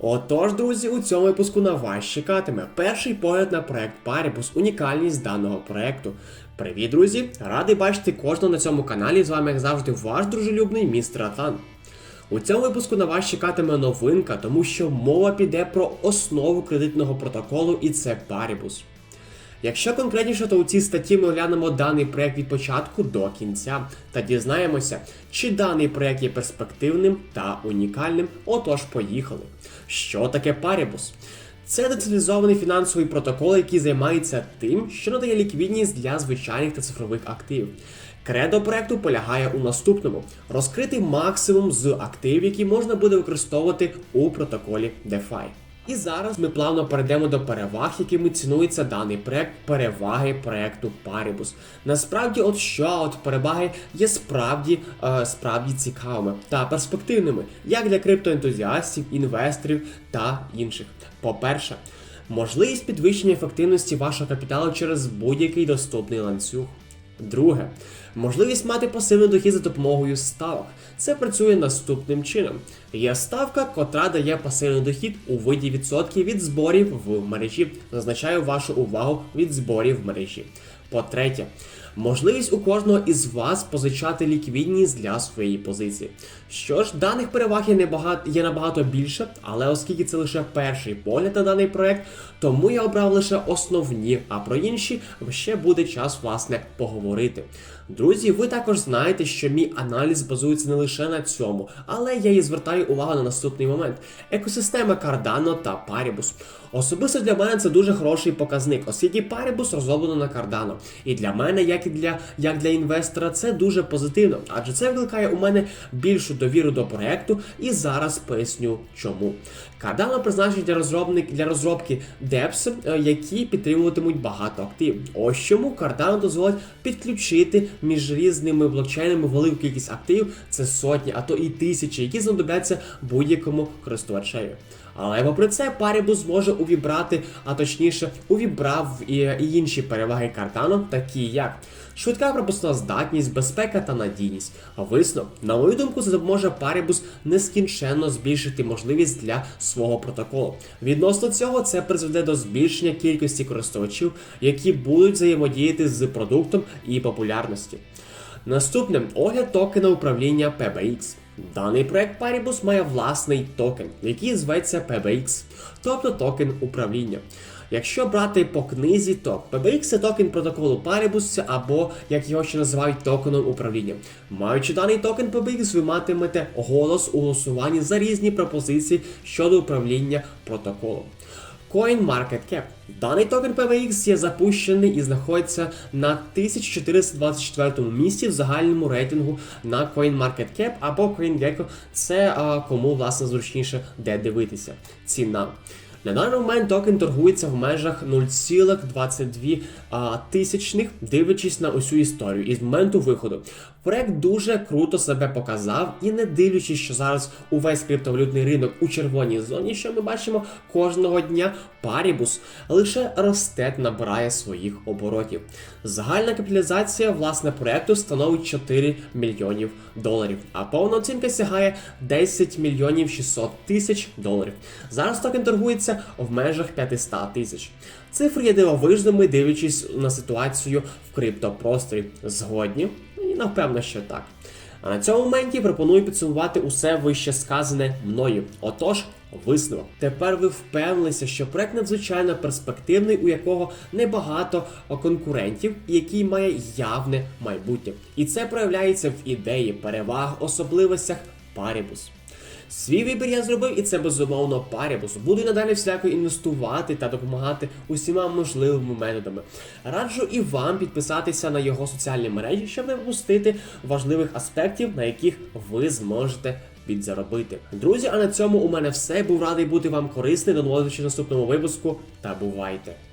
Отож, друзі, у цьому випуску на вас чекатиме перший погляд на проект Paribus, унікальність даного проекту. Привіт, друзі! Радий бачити кожного на цьому каналі. З вами, як завжди, ваш дружелюбний містер Атан. У цьому випуску на вас чекатиме новинка, тому що мова піде про основу кредитного протоколу, і це Paribus. Якщо конкретніше, то у цій статті ми оглянемо даний проект від початку до кінця та дізнаємося, чи даний проект є перспективним та унікальним. Отож, поїхали. Що таке Paribus? Це децентралізований фінансовий протокол, який займається тим, що надає ліквідність для звичайних та цифрових активів. Кредо проекту полягає у наступному: розкрити максимум з активів, які можна буде використовувати у протоколі DeFi. І зараз ми плавно перейдемо до переваг, якими цінується даний проект, переваги проекту Paribus. Насправді, от що от переваги є справді, е, справді цікавими та перспективними, як для криптоентузіастів, інвесторів та інших. По-перше, можливість підвищення ефективності вашого капіталу через будь-який доступний ланцюг. Друге, можливість мати пасивний дохід за допомогою ставок. Це працює наступним чином. Є ставка, котра дає пасивний дохід у виді відсотків від зборів в мережі. Зазначаю вашу увагу від зборів в мережі. По-третє, можливість у кожного із вас позичати ліквідність для своєї позиції. Що ж, даних переваг є, небагато, є набагато більше, але оскільки це лише перший погляд на даний проект, тому я обрав лише основні, а про інші ще буде час власне поговорити. Друзі, ви також знаєте, що мій аналіз базується не лише на цьому, але я і звертаю увагу на наступний момент: екосистема Cardano та Paribus. Особисто для мене це дуже хороший показник, оскільки Paribus розроблено на Cardano. І для мене, як і для як для інвестора, це дуже позитивно, адже це викликає у мене більшу довіру до проекту, і зараз поясню чому. Cardano призначений для розробник для розробки DEPS, е, які підтримуватимуть багато активів. Ось чому Cardano дозволить підключити між різними блокчейнами велику кількість активів, це сотні, а то і тисячі, які знадобляться будь-якому користувачеві. Але попри це, Paribus зможе увібрати, а точніше, увібрав і, і інші переваги Cardano, такі як швидка пропускна здатність, безпека та надійність. Висновок, на мою думку, це допоможе Paribus нескінченно збільшити можливість для свого протоколу. Відносно цього, це призведе до збільшення кількості користувачів, які будуть взаємодіяти з продуктом і популярності. Наступним огляд токена управління PBX. Даний проект Paribus має власний токен, який зветься PBX, тобто токен управління. Якщо брати по книзі, то PBX це токен протоколу Paribus, або, як його ще називають, токеном управління. Маючи даний токен PBX, ви матимете голос у голосуванні за різні пропозиції щодо управління протоколом. CoinMarketCap. Даний токен PBX є запущений і знаходиться на 1424 місці в загальному рейтингу на CoinMarketCap або CoinGecko. Це а, кому власне зручніше де дивитися. Ціна. На даний момент токен торгується в межах 0,22 а, тисячних, дивлячись на усю історію із моменту виходу. Проект дуже круто себе показав, і не дивлячись, що зараз увесь криптовалютний ринок у червоній зоні, що ми бачимо кожного дня, Paribus лише росте, набирає своїх оборотів. Загальна капіталізація власне проекту становить 4 мільйонів доларів, а повна оцінка сягає 10 мільйонів 600 тисяч доларів. Зараз токен торгується в межах 500 тисяч. Цифри є дивовижними, дивлячись на ситуацію в криптопросторі. Згодні? Напевно, що так. А на цьому моменті пропоную підсумувати усе вище сказане мною. Отож, висновок. Тепер ви впевнилися, що проект надзвичайно перспективний, у якого небагато конкурентів, і який має явне майбутнє. І це проявляється в ідеї, переваг, особливостях Paribus. Свій вибір я зробив, і це безумовно Paribus. Буду надалі всіляко інвестувати та допомагати усіма можливими методами. Раджу і вам підписатися на його соціальні мережі, щоб не пропустити важливих аспектів, на яких ви зможете підзаробити. Друзі, а на цьому у мене все. Був радий бути вам корисним. До нового наступному випуску та бувайте!